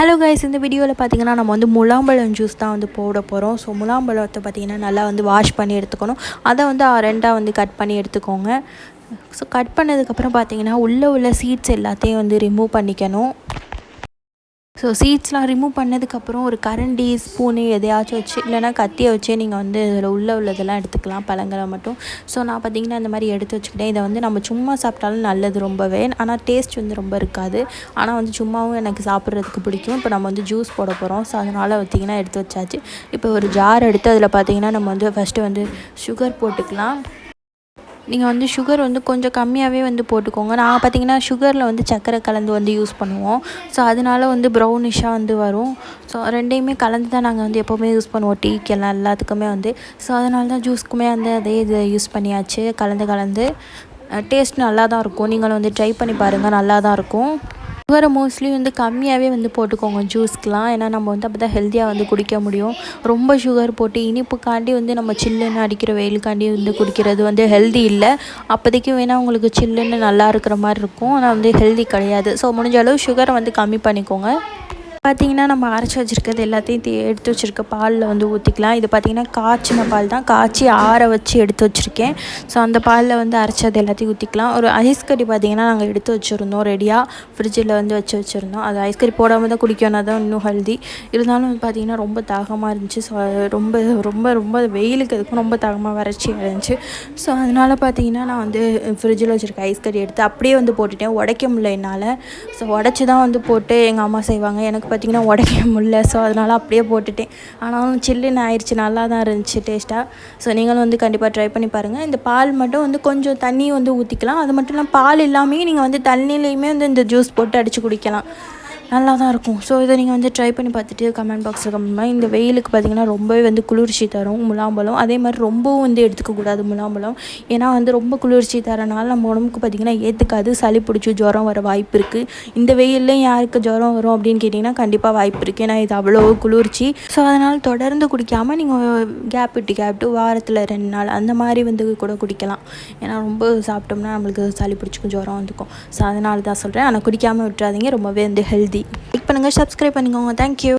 Hello guys இந்த வீடியோவில் பார்த்தீங்கன்னா நம்ம வந்து முலாம்பழம் ஜூஸ் தான் வந்து போட போகிறோம் ஸோ முலாம்பழத்தை பார்த்தீங்கன்னா நல்லா வந்து வாஷ் பண்ணி எடுத்துக்கணும். அதை வந்து ரெண்டாக வந்து கட் பண்ணி எடுத்துக்கோங்க. ஸோ கட் பண்ணதுக்கப்புறம் பார்த்தீங்கன்னா உள்ளே உள்ள சீட்ஸ் எல்லாத்தையும் வந்து ரிமூவ் பண்ணிக்கணும். ஸோ சீட்ஸ்லாம் ரிமூவ் பண்ணதுக்கப்புறம் ஒரு கரண்டி ஸ்பூனு எதையாச்சும் வச்சு இல்லைனா கத்தியை வச்சே நீங்கள் வந்து இதில் உள்ளே உள்ளதெல்லாம் எடுத்துக்கலாம் பழங்களை மட்டும். ஸோ நான் பார்த்தீங்கன்னா இந்த மாதிரி எடுத்து வச்சுக்கிட்டேன். இதை வந்து நம்ம சும்மா சாப்பிட்டாலும் நல்லது ரொம்பவே. ஆனால் டேஸ்ட் வந்து ரொம்ப இருக்காது. ஆனால் வந்து சும்மாவும் எனக்கு சாப்பிட்றதுக்கு பிடிக்கும். இப்போ நம்ம வந்து ஜூஸ் போட போகிறோம் ஸோ அதனால் பார்த்திங்கன்னா எடுத்து வச்சாச்சு. இப்போ ஒரு ஜார் எடுத்து அதில் பார்த்திங்கன்னா நம்ம வந்து ஃபஸ்ட்டு வந்து சுகர் போட்டுக்கலாம். நீங்கள் வந்து சுகர் வந்து கொஞ்சம் கம்மியாகவே வந்து போட்டுக்கோங்க. நான் பார்த்தீங்கன்னா சுகரில் வந்து சர்க்கரை கலந்து வந்து யூஸ் பண்ணுவோம். ஸோ அதனால வந்து ப்ரௌனிஷாக வந்து வரும். ஸோ ரெண்டையுமே கலந்து தான் நாங்கள் வந்து எப்போவுமே யூஸ் பண்ணுவோம். டீக்கு எல்லாம் எல்லாத்துக்குமே வந்து. ஸோ அதனால தான் ஜூஸ்க்குமே வந்து அதே இது யூஸ் பண்ணியாச்சு. கலந்து கலந்து. டேஸ்ட் நல்லா தான் இருக்கும். நீங்களும் வந்து ட்ரை பண்ணி பாருங்கள் நல்லா தான் இருக்கும். சுகரை மோஸ்ட்லி வந்து கம்மியாகவே வந்து போட்டுக்கோங்க ஜூஸ்க்கெலாம் ஏன்னா நம்ம வந்து அப்போ தான் ஹெல்த்தியாக வந்து குடிக்க முடியும். ரொம்ப சுகர் போட்டு இனிப்புக்காண்டி வந்து நம்ம சில்லுன்னு அடிக்கிற வெயிலுக்காண்டி வந்து குடிக்கிறது வந்து ஹெல்தி இல்லை. அப்போதைக்கு வேணால் உங்களுக்கு சில்லுன்னு நல்லா இருக்கிற மாதிரி இருக்கும். ஆனால் வந்து ஹெல்தி கிடையாது. ஸோ முடிஞ்ச அளவு சுகரை வந்து கம்மி பண்ணிக்கோங்க. பார்த்திங்கன்னா நம்ம அரைச்சி வச்சுருக்கிறது எல்லாத்தையும் தே எடுத்து வச்சுருக்க பாலில் வந்து ஊற்றிக்கலாம் இது பார்த்திங்கன்னா காய்ச்சின பால் தான். காய்ச்சி ஆற வச்சு எடுத்து வச்சுருக்கேன். ஸோ அந்த பாலில் வந்து அரைச்சது எல்லாத்தையும் ஊற்றிக்கலாம் ஒரு ஐஸ் பார்த்திங்கன்னா நாங்கள் எடுத்து வச்சுருந்தோம் ரெடியாக ஃப்ரிட்ஜில் வந்து வச்சு வச்சுருந்தோம். அது ஐஸ்கட்டி போடாமல் தான் குடிக்கணும். தான் இன்னும் ஹெல்தி இருந்தாலும் வந்து பார்த்திங்கன்னா ரொம்ப தாகமாக இருந்துச்சு. ஸோ ரொம்ப ரொம்ப ரொம்ப வெயிலுக்கு அதுக்கும் ரொம்ப தாகமாக வறட்சி இருந்துச்சு ஸோ அதனால் பார்த்திங்கன்னா நான் வந்து ஃப்ரிட்ஜில் வச்சுருக்க ஐஸ்கட்டி எடுத்து அப்படியே வந்து போட்டுட்டேன். உடைக்க முடியல என்னால். ஸோ உடச்சி தான் வந்து போட்டு எங்கள் அம்மா செய்வாங்க. எனக்கு பார்த்திங்கன்னா உடைக்க முடியல. ஸோ அதனால் அப்படியே போட்டுட்டேன். ஆனாலும் சில்லுன்னு ஆயிடுச்சு நல்லா தான் இருந்துச்சு டேஸ்ட்டாக ஸோ நீங்களும் வந்து கண்டிப்பாக ட்ரை பண்ணி பாருங்கள் இந்த பால் மட்டும் வந்து கொஞ்சம் தண்ணி வந்து ஊற்றிக்கலாம் அது மட்டும் இல்லாமல் பால் இல்லாமே நீங்கள் வந்து தண்ணியிலையுமே வந்து இந்த ஜூஸ் போட்டு அடித்து குடிக்கலாம். நல்லா தான் இருக்கும். ஸோ இதை நீங்கள் வந்து ட்ரை பண்ணி பார்த்துட்டு கமெண்ட் பாக்ஸில் கமெண்ட் இந்த வெயிலுக்கு பார்த்திங்கன்னா ரொம்பவே வந்து குளிர்ச்சி தரும் முலாம்பழம். அதே மாதிரி ரொம்பவும் வந்து எடுத்துக்கக்கூடாது முலாம்பழம். ஏன்னா வந்து ரொம்ப குளிர்ச்சி தரனால நம்ம உடம்புக்கு பார்த்திங்கன்னா ஏற்றுக்காது சளி பிடிச்சி ஜுரம் வர வாய்ப்பு இருக்குது இந்த வெயில்லையும் யாருக்கு ஜுரம் வரும் அப்படின்னு கேட்டிங்கன்னா கண்டிப்பாக வாய்ப்பு இருக்குது ஏன்னா இது அவ்வளோ குளிர்ச்சி. ஸோ அதனால் தொடர்ந்து குடிக்காமல் நீங்கள் கேப் விட்டு கேப் விட்டு வாரத்தில் ரெண்டு நாள் அந்த மாதிரி வந்து கூட குடிக்கலாம். ஏன்னா ரொம்ப சாப்பிட்டோம்னா நம்மளுக்கு சளி பிடிச்சிக்கும் ஜுரம் வந்துக்கும். ஸோ அதனால தான் சொல்கிறேன் ஆனால் குடிக்காமல் விட்டுறாதீங்க. ரொம்பவே வந்து ஹெல்தி லைக் பண்ணுங்கள் சப்ஸ்கிரைப் பண்ணிக்கோங்க தேங்க்யூ